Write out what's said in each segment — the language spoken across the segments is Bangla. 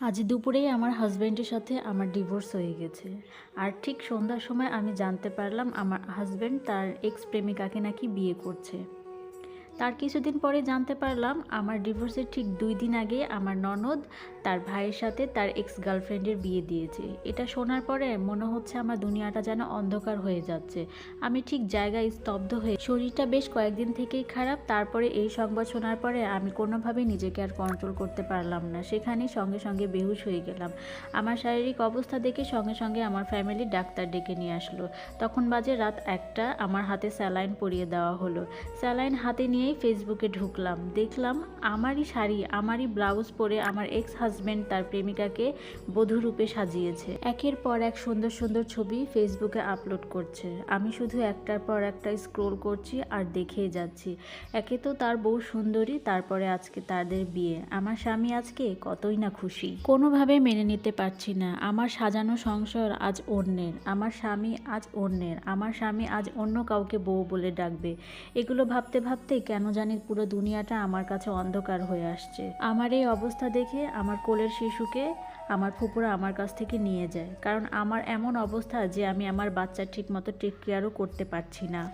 আজ দুপুরেই আমার হাজব্যান্ডের সাথে আমার ডিভোর্স হয়ে গেছে। আর ঠিক সন্ধ্যার সময় আমি জানতে পারলাম আমার হাজব্যান্ড তার এক্স প্রেমিকাকে নাকি বিয়ে করছে। তার কিছুদিন পরে জানতে পারলাম, আমার ডিভোর্সের ঠিক দুই দিন আগে আমার ননদ তার ভাইয়ের সাথে তার এক্স গার্লফ্রেন্ডের বিয়ে দিয়েছে। এটা শোনার পরে মনে হচ্ছে আমার দুনিয়াটা যেন অন্ধকার হয়ে যাচ্ছে। আমি ঠিক জায়গায় স্তব্ধ হয়ে শরীরটা বেশ কয়েকদিন থেকেই খারাপ, তারপরে এই সংবাদ শোনার পরে আমি কোনোভাবেই নিজেকে আর কন্ট্রোল করতে পারলাম না। সেখানেই সঙ্গে সঙ্গে বেহুশ হয়ে গেলাম। আমার শারীরিক অবস্থা দেখে সঙ্গে সঙ্গে আমার ফ্যামিলি ডাক্তার ডেকে নিয়ে আসলো। তখন বাজে রাত একটা, আমার হাতে স্যালাইন পরিয়ে দেওয়া হলো। স্যালাইন হাতে নিয়েই ফেসবুকে ঢুকলাম। দেখলাম আমারই শাড়ি, আমারই ব্লাউজ পরে আমার এক্স হাজব্যান্ড তার প্রেমিকাকে বধূরূপে সাজিয়েছে। একের পর এক সুন্দর সুন্দর ছবি ফেসবুকে আপলোড করছে। আমি শুধু একটার পর একটা স্ক্রোল করছি আর দেখেই যাচ্ছি। একে তো তার বউ সুন্দরী, তারপরে আজকে তাদের বিয়ে। আমার স্বামী আজকে কতই না খুশি। কোনোভাবে মেনে নিতে পারছি না। আমার সাজানো সংসার আজ অন্যের। আমার স্বামী আজ অন্যের। আমার স্বামী আজ অন্য কাউকে বউ বলে ডাকবে। এগুলো ভাবতে ভাবতে কেন জানি পুরো দুনিয়াটা আমার কাছে অন্ধকার হয়ে আসছে। আমার এই অবস্থা দেখে আমার কোলের শিশুকে আমার ফুপুরা আমার কাছ থেকে নিয়ে যায়। কারণ আমার এমন অবস্থা যে আমি আমার বাচ্চার ঠিকমতো টেক কেয়ারও করতে পারছি না।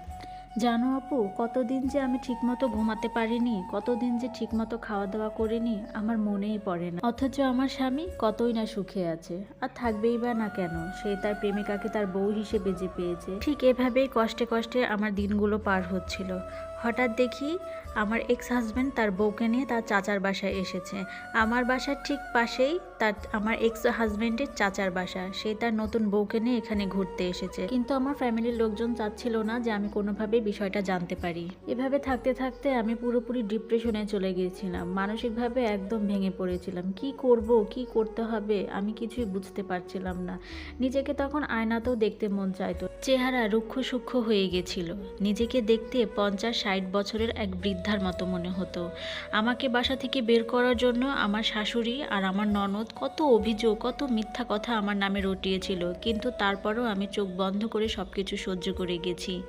জানো আপু, কতদিন যে আমি ঠিকমতো ঘুমাতে পারিনি, কতদিন যে ঠিকমতো খাওয়া দাওয়া করিনি, আমার মনেই পড়ে না। অথচ আমার স্বামী কতই না সুখে আছে। আর থাকবেই বা না কেন, সে তার প্রেমিকাকে তার বউ হিসেবে যে পেয়েছে। ঠিক এভাবেই কষ্টে কষ্টে আমার দিনগুলো পার হচ্ছিল। হঠাৎ দেখি আমার এক্স হাজব্যান্ড তার বউকে নিয়ে তার চাচার বাসায় এসেছে। আমার বাসার ঠিক পাশেই তার, আমার এক্স হাজব্যান্ডের চাচার বাসা। সে তার নতুন বউকে নিয়ে এখানে ঘুরতে এসেছে। কিন্তু আমার ফ্যামিলির লোকজন চাচ্ছিল না যে আমি কোনোভাবে বিষয়টা জানতে পারি। এভাবে থাকতে থাকতে আমি পুরোপুরি ডিপ্রেশনে চলে গিয়েছিলাম। মানসিকভাবে একদম ভেঙে পড়েছিলাম। কি করব, কি করতে হবে, আমি কিছুই বুঝতে পারছিলাম না। নিজেকে তখন আয়নাতেও দেখতে মন চাইতো। চেহারা রুক্ষ সূক্ষ্ম হয়ে গেছিল। নিজেকে দেখতে পঞ্চাশ, ষাট বছরের এক বৃদ্ধার মতো মনে হতো। আমাকে বাসা থেকে বের করার জন্য আমার শাশুড়ি আর আমার ননদ কত অভিযোগ, কত মিথ্যা কথা আমার নামে রটিয়েছিল। কিন্তু তারপরও আমি চোখ বন্ধ করে সব কিছু সহ্য করে গেছি।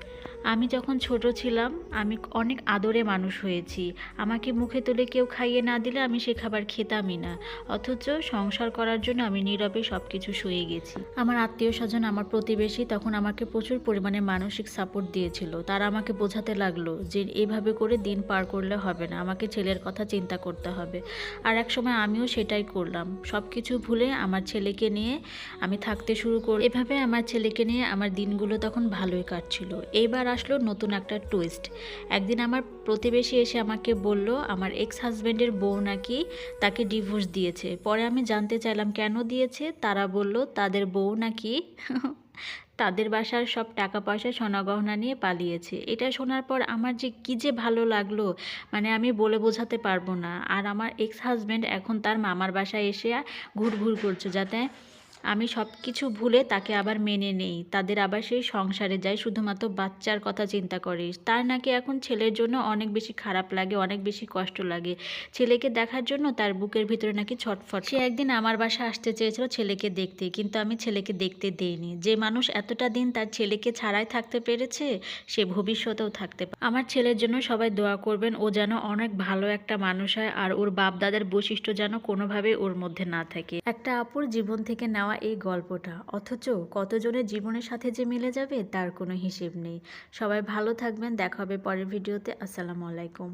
আমি যখন ছোট ছিলাম, আমি অনেক আদরে মানুষ হয়েছি। আমাকে মুখে তুলে কেউ খাইয়ে না দিলে আমি সে খাবার খেতামই না। অথচ সংসার করার জন্য আমি নীরবে সব কিছু শুয়ে গেছি। আমার আত্মীয় স্বজন আমার প্রতিবেশী তখন আমাকে প্রচুর পরিমাণে মানসিক সাপোর্ট দিয়েছিল। তারা আমাকে বোঝাতে লাগল যে এভাবে করে দিন পার করলে হবে না। আমাকে ছেলের কথা চিন্তা করতে হবে। আর এক সময় আমিও সেটাই করলাম। সব কিছু ভুলে আমার ছেলেকে নিয়ে আমি থাকতে শুরু করি এভাবে আমার ছেলেকে নিয়ে আমার দিনগুলো তখন ভালোই কাটছিল। এইবার আসলো নতুন একটা টুইস্ট একদিন আমার প্রতিবেশী এসে আমাকে বলল, আমার এক্স হাজব্যান্ডের বউ নাকি তাকে ডিভোর্স দিয়েছে। পরে আমি জানতে চাইলাম, কেন দিয়েছে? তারা বলল, তাদের বউ নাকি তাদের বাসার সব টাকা পয়সা সোনাগহনা নিয়ে পালিয়েছে। এটা শোনার পর আমার যে কী যে ভালো লাগল মানে আমি বলে বোঝাতে পারব না। আর আমার এক্স হাজব্যান্ড এখন তার মামার বাসায় এসে ঘুর ঘুর করছে, যাতে আমি সব কিছু ভুলে তাকে আবার মেনে নেই। তাদের আবার সেই সংসারে যায়, শুধুমাত্র বাচ্চার কথা চিন্তা করে তার নাকি এখন ছেলের জন্য অনেক বেশি খারাপ লাগে, অনেক বেশি কষ্ট লাগে। ছেলেকে দেখার জন্য তার বুকের ভিতরে নাকি ছটফট। সে একদিন আমার বাসা আসতে চেয়েছিল ছেলেকে দেখতে, কিন্তু আমি ছেলেকে দেখতে দেইনি। যে মানুষ এতটা দিন তার ছেলেকে ছাড়াই থাকতে পেরেছে, সে ভবিষ্যতেও থাকতে পারে। আমার ছেলের জন্য সবাই দোয়া করবেন, ও যেন অনেক ভালো একটা মানুষ হয়, আর ওর বাপ দাদার বৈশিষ্ট্য যেন কোনোভাবে ওর মধ্যে না থাকে। একটা আপুর জীবন থেকে নেওয়া এই গল্পটা। অথচ কতজনের জীবনের সাথে যে মিলে যাবে, তার কোনো হিসেব নেই। সবাই ভালো থাকবেন, দেখা হবে পরের ভিডিওতে। আসসালামু আলাইকুম।